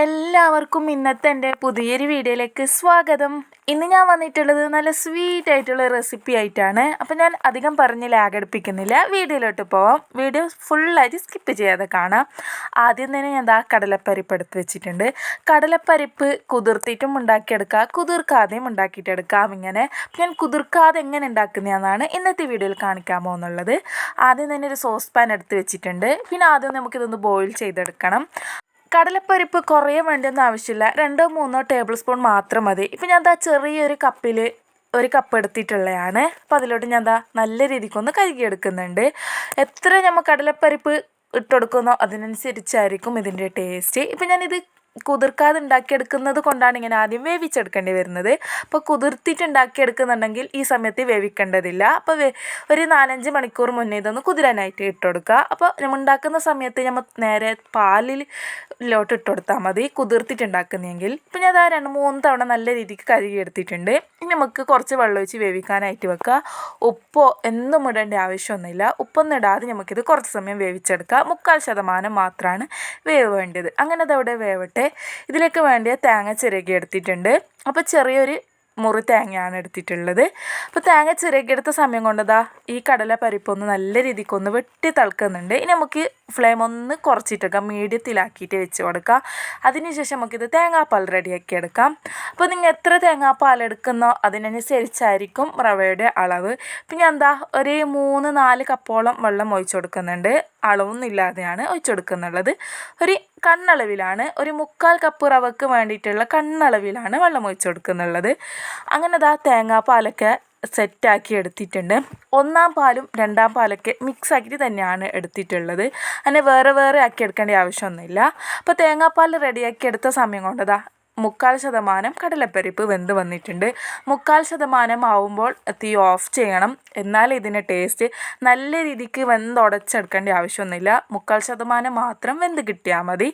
എല്ലാവർക്കും ഇന്നത്തെ എന്റെ പുതിയൊരു വീഡിയോയിലേക്ക് സ്വാഗതം. ഇന്ന് ഞാൻ വന്നിട്ടുള്ളത് നല്ല സ്വീറ്റ് ആയിട്ടുള്ള റെസിപ്പി ആയിട്ടാണ്. അപ്പം ഞാൻ അധികം പറഞ്ഞ് ലാഗടിപ്പിക്കുന്നില്ല വീഡിയോയിലോട്ട് പോവാം. വീഡിയോ ഫുള്ളായിട്ട് സ്കിപ്പ് ചെയ്യാതെ കാണാം. ആദ്യം തന്നെ ഞാൻ ദാ കടലപ്പരിപ്പ് എടുത്ത് വെച്ചിട്ടുണ്ട്. കടലപ്പരിപ്പ് കുതിർത്തിട്ടും ഉണ്ടാക്കിയെടുക്കുക കുതിർക്കാതെയും ഉണ്ടാക്കിയിട്ടെടുക്കാം ഇങ്ങനെ. ഞാൻ കുതിർക്കാതെ എങ്ങനെ ഉണ്ടാക്കുന്നതെന്നാണ് ഇന്നത്തെ വീഡിയോയിൽ കാണിക്കാൻ പോകുന്നുള്ളത് ആദ്യം തന്നെ ഒരു സോസ് പാൻ എടുത്ത് വെച്ചിട്ടുണ്ട്. പിന്നെ ആദ്യം നമുക്കിതൊന്ന് ബോയിൽ ചെയ്തെടുക്കണം. കടലപ്പരിപ്പ് കുറേ വേണ്ടിയൊന്നും ആവശ്യമില്ല. രണ്ടോ മൂന്നോ ടേബിൾ സ്പൂൺ മാത്രം മതി. ഇപ്പം ഞാൻ എന്താ ചെറിയൊരു കപ്പിൽ ഒരു കപ്പ് എടുത്തിട്ടുള്ളതാണ് അപ്പം അതിലോട്ട് ഞാൻ എന്താ നല്ല രീതിക്കൊന്ന് കഴുകിയെടുക്കുന്നുണ്ട് എത്ര നമ്മൾ കടലപ്പരിപ്പ് ഇട്ടുകൊടുക്കുന്നോ അതിനനുസരിച്ചായിരിക്കും ഇതിന്റെ ടേസ്റ്റ് ഇപ്പം ഞാനിത് കുതിർക്കാതെ ഉണ്ടാക്കിയെടുക്കുന്നത് കൊണ്ടാണ് ഇങ്ങനെ ആദ്യം വേവിച്ചെടുക്കേണ്ടി വരുന്നത്. അപ്പോൾ കുതിർത്തിട്ട് ഉണ്ടാക്കിയെടുക്കുന്നുണ്ടെങ്കിൽ ഈ സമയത്ത് വേവിക്കേണ്ടതില്ല. അപ്പോൾ ഒരു നാലഞ്ച് മണിക്കൂർ മുന്നേ ഇതൊന്ന് കുതിരാനായിട്ട് ഇട്ട് കൊടുക്കുക അപ്പോൾ നമ്മൾ ഉണ്ടാക്കുന്ന സമയത്ത് നമ്മൾ നേരെ പാലിലോട്ട് ഇട്ട് കൊടുത്താൽ മതി. കുതിർത്തിട്ട് ഉണ്ടാക്കുന്നതെങ്കിൽ ഇപ്പം ഞാൻ അതാ രണ്ട് മൂന്ന് തവണ നല്ല രീതിക്ക് കഴുകി എടുത്തിട്ടുണ്ട് ഇനി നമുക്ക് കുറച്ച് വെള്ളം ഒഴിച്ച് വേവിക്കാനായിട്ട് വെക്കുക. ഉപ്പോ എന്നും ഇടേണ്ട ആവശ്യമൊന്നുമില്ല. ഉപ്പൊന്നും ഇടാതെ നമുക്കിത് കുറച്ച് സമയം വേവിച്ചെടുക്കുക. മുക്കാൽ ശതമാനം മാത്രമാണ് വേവ് വേണ്ടത് അങ്ങനെ അതവിടെ വേവട്ടെ. ഇതിലേക്ക് വേണ്ടിയ തേങ്ങ ചിരകി എടുത്തിട്ടുണ്ട്. അപ്പോൾ ചെറിയൊരു മുറി തേങ്ങയാണ് എടുത്തിട്ടുള്ളത്. അപ്പോൾ തേങ്ങ ചിരകിയെടുത്ത സമയം കൊണ്ടതാ ഈ കടല പരിപ്പൊന്ന് നല്ല രീതിക്ക് ഒന്ന് വെട്ടി തിളക്കുന്നുണ്ട്. ഇനി നമുക്ക് ഫ്ലെയിം ഒന്ന് കുറച്ചിട്ടെടുക്കാം മീഡിയത്തിലാക്കിയിട്ട് വെച്ച് കൊടുക്കാം. അതിനുശേഷം നമുക്കിത് തേങ്ങാപ്പാൽ റെഡിയാക്കി എടുക്കാം. അപ്പോൾ നിങ്ങൾ എത്ര തേങ്ങാപ്പാൽ എടുക്കുന്നോ അതിനനുസരിച്ചായിരിക്കും റവയുടെ അളവ്. പിന്നെ എന്താ ഒരു മൂന്ന് നാല് കപ്പോളം വെള്ളം ഒഴിച്ചു കൊടുക്കുന്നുണ്ട്. അളവൊന്നും ഇല്ലാതെയാണ് ഒഴിച്ചു കൊടുക്കുന്നുള്ളത്. ഒരു കണ്ണളവിലാണ്. ഒരു മുക്കാൽ കപ്പ് റവക്ക് വേണ്ടിയിട്ടുള്ള കണ്ണളവിലാണ് വെള്ളം ഒഴിച്ചു കൊടുക്കുന്നുള്ളത് അങ്ങനെ അതാ തേങ്ങാപ്പാലൊക്കെ സെറ്റാക്കി എടുത്തിട്ടുണ്ട്. ഒന്നാം പാലും രണ്ടാം പാലൊക്കെ മിക്സ് ആക്കിയിട്ട് തന്നെയാണ് എടുത്തിട്ടുള്ളത്. അങ്ങനെ വേറെ വേറെ ആക്കി എടുക്കേണ്ട ആവശ്യമൊന്നുമില്ല. അപ്പോൾ തേങ്ങാപ്പാൽ റെഡിയാക്കി എടുത്ത സമയം കൊണ്ടതാ മുക്കാൽ ശതമാനം കടലപ്പരിപ്പ് വെന്ത് വന്നിട്ടുണ്ട്. മുക്കാൽ ശതമാനം ആവുമ്പോൾ തീ ഓഫ് ചെയ്യണം. എന്നാൽ ഇതിന് ടേസ്റ്റ് നല്ല രീതിക്ക് വെന്തുടച്ചെടുക്കേണ്ട ആവശ്യമൊന്നുമില്ല. മുക്കാൽ ശതമാനം മാത്രം വെന്ത് കിട്ടിയാൽ മതി.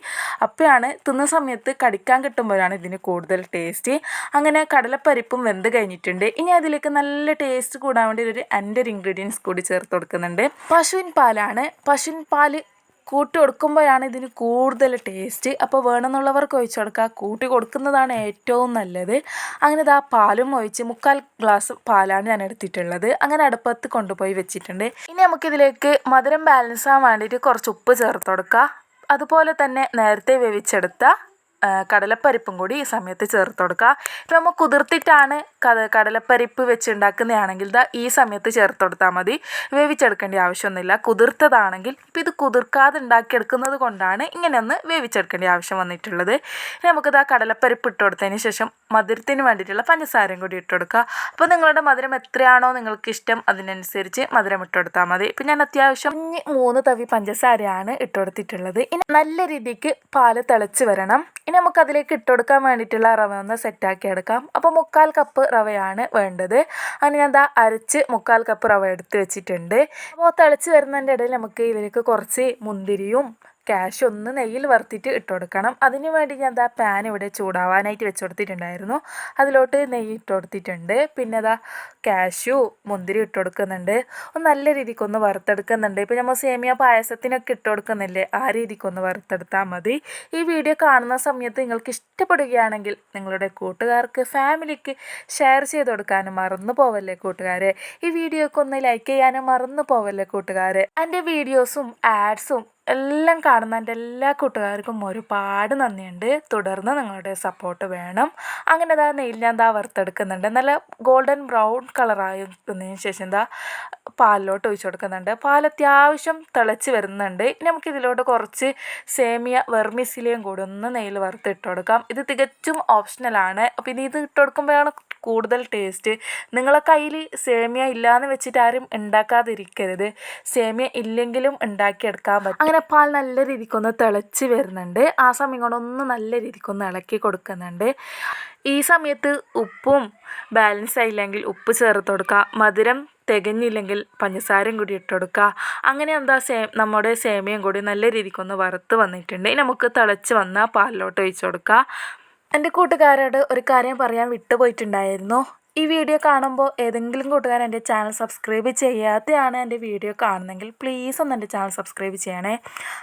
അപ്പോഴാണ് തിന്ന സമയത്ത് കടിക്കാൻ കിട്ടുമ്പോഴാണ് ഇതിന് കൂടുതൽ ടേസ്റ്റ് അങ്ങനെ കടലപ്പരിപ്പും വെന്ത് കഴിഞ്ഞിട്ടുണ്ട്. ഇനി അതിലേക്ക് നല്ല ടേസ്റ്റ് കൂടാൻ വേണ്ടി ഒരു ഒരു ഇൻഗ്രീഡിയൻസ് കൂടി ചേർത്ത് കൊടുക്കുന്നുണ്ട്. പശുവിൻ പാലാണ്. പശുവിൻ പാൽ കൂട്ടി കൊടുക്കുമ്പോഴാണ് ഇതിന് കൂടുതൽ ടേസ്റ്റ്. അപ്പോൾ വേണമെന്നുള്ളവർക്ക് ഒഴിച്ചു കൊടുക്കുക. കൂട്ടി കൊടുക്കുന്നതാണ് ഏറ്റവും നല്ലത്. അങ്ങനെ ഇതാ പാലും ഒഴിച്ച് മുക്കാൽ ഗ്ലാസ് പാലാണ് ഞാൻ എടുത്തിട്ടുള്ളത്. അങ്ങനെ അടുപ്പത്ത് കൊണ്ടുപോയി വെച്ചിട്ടുണ്ട്. ഇനി നമുക്കിതിലേക്ക് മധുരം ബാലൻസ് ആവാൻ വേണ്ടിയിട്ട് കുറച്ച് ഉപ്പ് ചേർത്ത് കൊടുക്കുക. അതുപോലെ തന്നെ നേരത്തെ വേവിച്ചെടുത്ത കടലപ്പരിപ്പും കൂടി ഈ സമയത്ത് ചേർത്ത് കൊടുക്കുക. ഇപ്പം നമ്മൾ കുതിർത്തിട്ടാണ് കട കടലപ്പരിപ്പ് വെച്ചുണ്ടാക്കുന്നതാണെങ്കിൽ ഇതാ ഈ സമയത്ത് ചേർത്ത് കൊടുത്താൽ മതി. വേവിച്ചെടുക്കേണ്ട ആവശ്യമൊന്നുമില്ല. കുതിർത്തതാണെങ്കിൽ ഇപ്പം ഇത് കുതിർക്കാതെ ഉണ്ടാക്കിയെടുക്കുന്നത് കൊണ്ടാണ് ഇങ്ങനെ ഒന്ന് വേവിച്ചെടുക്കേണ്ട ആവശ്യം വന്നിട്ടുള്ളത്. നമുക്കിത് ആ കടലപ്പരിപ്പ് ഇട്ട് കൊടുത്തതിന് ശേഷം മധുരത്തിന് വേണ്ടിയിട്ടുള്ള പഞ്ചസാരയും കൂടി ഇട്ട് കൊടുക്കുക. അപ്പോൾ നിങ്ങളുടെ മധുരം എത്രയാണോ നിങ്ങൾക്ക് ഇഷ്ടം അതിനനുസരിച്ച് മധുരം ഇട്ട് കൊടുത്താൽ മതി. ഇപ്പം ഞാൻ അത്യാവശ്യം മൂന്ന് തവി പഞ്ചസാരയാണ് ഇട്ട് കൊടുത്തിട്ടുള്ളത്. ഇനി നല്ല രീതിക്ക് പാൽ തിളച്ച് വരണം. ഇനി നമുക്ക് അതിലേക്ക് ഇട്ടുകൊടുക്കാൻ വേണ്ടിയിട്ടുള്ള റവ ഒന്ന് സെറ്റാക്കി എടുക്കാം. അപ്പോൾ മുക്കാൽ കപ്പ് റവയാണ് വേണ്ടത്. അങ്ങനെ ഞാൻ ദാ അരച്ച് മുക്കാൽ കപ്പ് റവ എടുത്ത് വെച്ചിട്ടുണ്ട്. അപ്പോൾ തിളച്ച് വരുന്നതിന്റെ ഇടയിൽ നമുക്ക് ഇതിലേക്ക് കുറച്ച് മുന്തിരിയും ക്യാഷ് ഒന്ന് നെയ്യിൽ വറുത്തിട്ട് ഇട്ട് കൊടുക്കണം. അതിന് വേണ്ടി ഞാൻ ദാ പാൻ ഇവിടെ ചൂടാവാനായിട്ട് വെച്ച് കൊടുത്തിട്ടുണ്ടായിരുന്നു അതിലോട്ട് നെയ്യ് ഇട്ട് കൊടുത്തിട്ടുണ്ട്. പിന്നെ അതാ ക്യാഷു മുന്തിരി ഇട്ട് കൊടുക്കുന്നുണ്ട്. ഒന്ന് നല്ല രീതിക്കൊന്ന് വറുത്തെടുക്കുന്നുണ്ട്. ഇപ്പോൾ നമ്മൾ സേമിയ പായസത്തിനൊക്കെ ഇട്ട് കൊടുക്കുന്നില്ലേ ആ രീതിക്കൊന്ന് വറുത്തെടുത്താൽ മതി. ഈ വീഡിയോ കാണുന്ന സമയത്ത് നിങ്ങൾക്ക് ഇഷ്ടപ്പെടുകയാണെങ്കിൽ നിങ്ങളുടെ കൂട്ടുകാർക്ക് ഫാമിലിക്ക് ഷെയർ ചെയ്ത് കൊടുക്കാനും മറന്നു പോവല്ലേ കൂട്ടുകാരെ? ഈ വീഡിയോക്ക് ഒന്ന് ലൈക്ക് ചെയ്യാനും മറന്നു പോവല്ലേ കൂട്ടുകാരെ? എന്റെ വീഡിയോസും ആഡ്സും എല്ലാം കാണുന്ന എന്റെ എല്ലാ കൂട്ടുകാർക്കും ഒരുപാട് നന്ദിയുണ്ട്. തുടർന്ന് നിങ്ങളുടെ സപ്പോർട്ട് വേണം. അങ്ങനെ ഇതാ നെയിൽ ഞാൻ ദാ വറുത്തെടുക്കുന്നുണ്ട്. നല്ല ഗോൾഡൻ ബ്രൗൺ കളറായതിന് ശേഷം എന്താ പാലിലോട്ട് ഒഴിച്ചു കൊടുക്കുന്നുണ്ട്. പാൽ അത്യാവശ്യം തിളച്ച് വരുന്നുണ്ട്. ഇനി നമുക്ക് ഇതിലോട്ട് കുറച്ച് സേമിയ വെർമിസിലിയും കൂടി ഒന്ന് നെയ്യിൽ വറുത്തിട്ട് കൊടുക്കാം. ഇത് തികച്ചും ഓപ്ഷണലാണ് അപ്പോൾ ഇനി ഇത് ഇട്ട് കൊടുക്കുമ്പോഴാണ് കൂടുതൽ ടേസ്റ്റ് നിങ്ങളെ കയ്യിൽ സേമിയ ഇല്ലയെന്ന് വെച്ചിട്ട് ആരും ഉണ്ടാക്കാതിരിക്കരുത് സേമിയ ഇല്ലെങ്കിലും ഉണ്ടാക്കിയെടുക്കാൻ പറ്റും. അങ്ങനെ പാൽ നല്ല രീതിക്കൊന്ന് തിളച്ച് വരുന്നുണ്ട്. ആ സമയം കൊണ്ട് ഒന്ന് നല്ല രീതിക്കൊന്ന് ഇളക്കി കൊടുക്കുന്നുണ്ട്. ഈ സമയത്ത് ഉപ്പും ബാലൻസ് ആയില്ലെങ്കിൽ ഉപ്പ് ചേർത്ത് കൊടുക്കുക. മധുരം തികഞ്ഞില്ലെങ്കിൽ പഞ്ചസാരയും കൂടി ഇട്ട് കൊടുക്കുക. അങ്ങനെ എന്താ സേ നമ്മുടെ സേമിയയും കൂടി നല്ല രീതിക്കൊന്ന് വറുത്ത് വന്നിട്ടുണ്ട്. നമുക്ക് തിളച്ച് വന്ന പാലിലോട്ട് ഒഴിച്ചു കൊടുക്കുക. എന്റെ കൂട്ടുകാരോട് ഒരു കാര്യം പറയാൻ വിട്ടുപോയിട്ടുണ്ടായിരുന്നു. ഈ വീഡിയോ കാണുമ്പോൾ ഏതെങ്കിലും കൂട്ടുകാരൻ എന്റെ ചാനൽ സബ്സ്ക്രൈബ് ചെയ്യാതെയാണ് എന്റെ വീഡിയോ കാണുന്നെങ്കിൽ പ്ലീസ് ഒന്ന് എന്റെ ചാനൽ സബ്സ്ക്രൈബ് ചെയ്യണേ.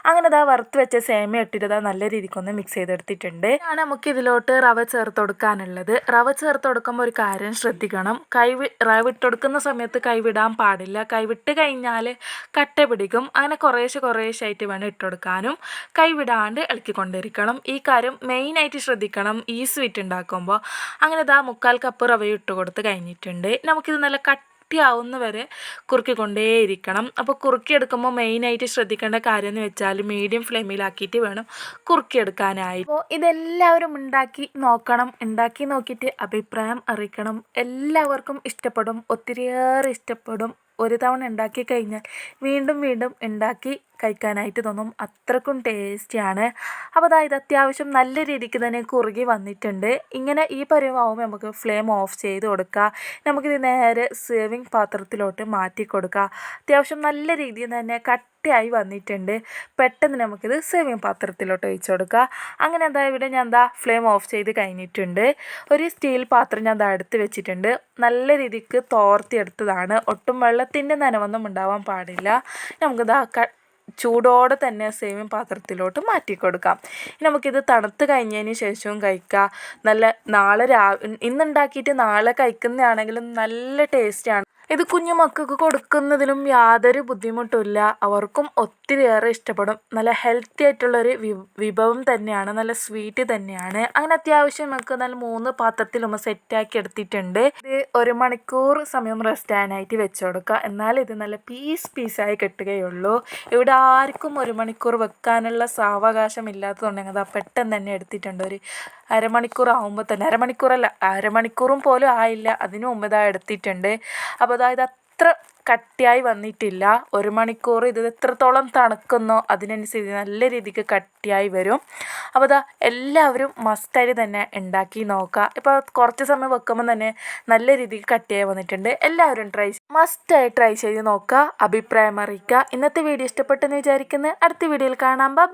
അങ്ങനെ ഇതാ വറുത്ത് വെച്ച സേമിയ ഇട്ടിട്ട് നല്ല രീതിക്കൊന്ന് മിക്സ് ചെയ്തെടുത്തിട്ടുണ്ട്. ആണ് നമുക്ക് ഇതിലോട്ട് റവ ചേർത്ത് കൊടുക്കാനുള്ളത്. റവ ചേർത്ത് കൊടുക്കുമ്പോൾ ഒരു കാര്യം ശ്രദ്ധിക്കണം. കൈ വി- റവ ഇട്ട് കൊടുക്കുന്ന സമയത്ത് കൈവിടാൻ പാടില്ല. കൈവിട്ട് കഴിഞ്ഞാൽ കട്ട പിടിക്കും. അങ്ങനെ കുറേശ്ശെ കുറേശ്ശെ ആയിട്ട് വേണം ഇട്ട് കൊടുക്കാനും. കൈവിടാണ്ട് ഇളക്കിക്കൊണ്ടിരിക്കണം. ഈ കാര്യം മെയിനായിട്ട് ശ്രദ്ധിക്കണം. ഈ സ്വീറ്റ് ഉണ്ടാക്കുമ്പോൾ. അങ്ങനെ ഇതാ മുക്കാൽ കപ്പ് റവ ഇട്ട് കൊടുത്ത് കഴിഞ്ഞിട്ടുണ്ട്. നമുക്കിത് നല്ല കട്ടിയാവുന്ന വരെ കുറുക്കിക്കൊണ്ടേയിരിക്കണം. അപ്പോൾ കുറുക്കിയെടുക്കുമ്പോൾ മെയിനായിട്ട് ശ്രദ്ധിക്കേണ്ട കാര്യം എന്ന് വെച്ചാൽ മീഡിയം ഫ്ലെയിമിലാക്കിയിട്ട് വേണം കുറുക്കിയെടുക്കാനായി. അപ്പോൾ ഇതെല്ലാവരും ഉണ്ടാക്കി നോക്കണം. ഉണ്ടാക്കി നോക്കിയിട്ട് അഭിപ്രായം അറിയിക്കണം. എല്ലാവർക്കും ഇഷ്ടപ്പെടും. ഒത്തിരിയേറെ ഇഷ്ടപ്പെടും. ഒരു തവണ ഉണ്ടാക്കി കഴിഞ്ഞാൽ വീണ്ടും വീണ്ടും ഉണ്ടാക്കി കഴിക്കാനായിട്ട് തോന്നും. അത്രക്കും ടേസ്റ്റിയാണ് അപ്പോൾ അതായത് അത്യാവശ്യം നല്ല രീതിക്ക് തന്നെ കുറുകി വന്നിട്ടുണ്ട്. ഇങ്ങനെ ഈ പരുവാകുമ്പോൾ നമുക്ക് ഫ്ലെയിം ഓഫ് ചെയ്ത് കൊടുക്കുക നമുക്കിത് നേരെ സേവിങ് പാത്രത്തിലോട്ട് മാറ്റി കൊടുക്കുക അത്യാവശ്യം നല്ല രീതിയിൽ തന്നെ കട്ടിയായി വന്നിട്ടുണ്ട്. പെട്ടെന്ന് നമുക്കിത് സേവിങ് പാത്രത്തിലോട്ട് ഒഴിച്ചു കൊടുക്കുക. അങ്ങനെ എന്താ ഇവിടെ ഞാൻ എന്താ ഫ്ലെയിം ഓഫ് ചെയ്ത് കഴിഞ്ഞിട്ടുണ്ട്. ഒരു സ്റ്റീൽ പാത്രം ഞാൻ എന്താ എടുത്ത് വെച്ചിട്ടുണ്ട്. നല്ല രീതിക്ക് തോർത്തിയെടുത്തതാണ് ഒട്ടും വെള്ളത്തിന്റെ നനവൊന്നും ഉണ്ടാവാൻ പാടില്ല. നമുക്കിതാ ചൂടോടെ തന്നെ സേവിങ് പാത്രത്തിലോട്ട് മാറ്റി കൊടുക്കാം. ഇനി നമുക്കിത് തണുത്ത് കഴിഞ്ഞതിന് ശേഷവും കഴിക്കാം. നല്ല നാളെ രാ ഇന്നുണ്ടാക്കിയിട്ട് നാളെ കഴിക്കുന്നതാണെങ്കിലും നല്ല ടേസ്റ്റാണ്. ഇത് കുഞ്ഞു മക്കൾക്ക് കൊടുക്കുന്നതിലും യാതൊരു ബുദ്ധിമുട്ടില്ല അവർക്കും ഒത്തിരിയേറെ ഇഷ്ടപ്പെടും. നല്ല ഹെൽത്തി ആയിട്ടുള്ളൊരു വി വിഭവം തന്നെയാണ്. നല്ല സ്വീറ്റ് തന്നെയാണ്. അങ്ങനെ അത്യാവശ്യം നമുക്ക് നല്ല മൂന്ന് പാത്രത്തിൽ നമ്മൾ സെറ്റാക്കി എടുത്തിട്ടുണ്ട്. ഇത് ഒരു മണിക്കൂർ സമയം റെസ്റ്റ് ആയിട്ട് വെച്ച് കൊടുക്കുക. എന്നാൽ ഇത് നല്ല പീസ് പീസായി കിട്ടുകയുള്ളൂ. ഇവിടെ ആർക്കും ഒരു മണിക്കൂർ വെക്കാനുള്ള സാവകാശം ഇല്ലാത്തതുകൊണ്ട് ഞങ്ങൾ പെട്ടെന്ന് തന്നെ എടുത്തിട്ടുണ്ട്. ഒരു അരമണിക്കൂർ ആകുമ്പോൾ തന്നെ. അരമണിക്കൂറല്ല അരമണിക്കൂറും പോലും ആയില്ല. അതിനു മുമ്പ് ഇതാ എടുത്തിട്ടുണ്ട്. അപ്പോൾ അതായത് അത്ര കട്ടിയായി വന്നിട്ടില്ല. ഒരു മണിക്കൂർ ഇത് എത്രത്തോളം തണുക്കുന്നോ അതിനനുസരിച്ച് നല്ല രീതിക്ക് കട്ടിയായി വരും. അപ്പോൾ അതാ എല്ലാവരും മസ്റ്റായിട്ട് തന്നെ ഉണ്ടാക്കി നോക്കുക ഇപ്പോൾ കുറച്ച് സമയം വെക്കുമ്പോൾ തന്നെ നല്ല രീതിക്ക് കട്ടിയായി വന്നിട്ടുണ്ട്. എല്ലാവരും ട്രൈ മസ്റ്റായി ട്രൈ ചെയ്ത് നോക്കുക അഭിപ്രായം അറിയിക്കുക ഇന്നത്തെ വീഡിയോ ഇഷ്ടപ്പെട്ടെന്ന് വിചാരിക്കുന്നത് അടുത്ത വീഡിയോയിൽ കാണാം. ബൈ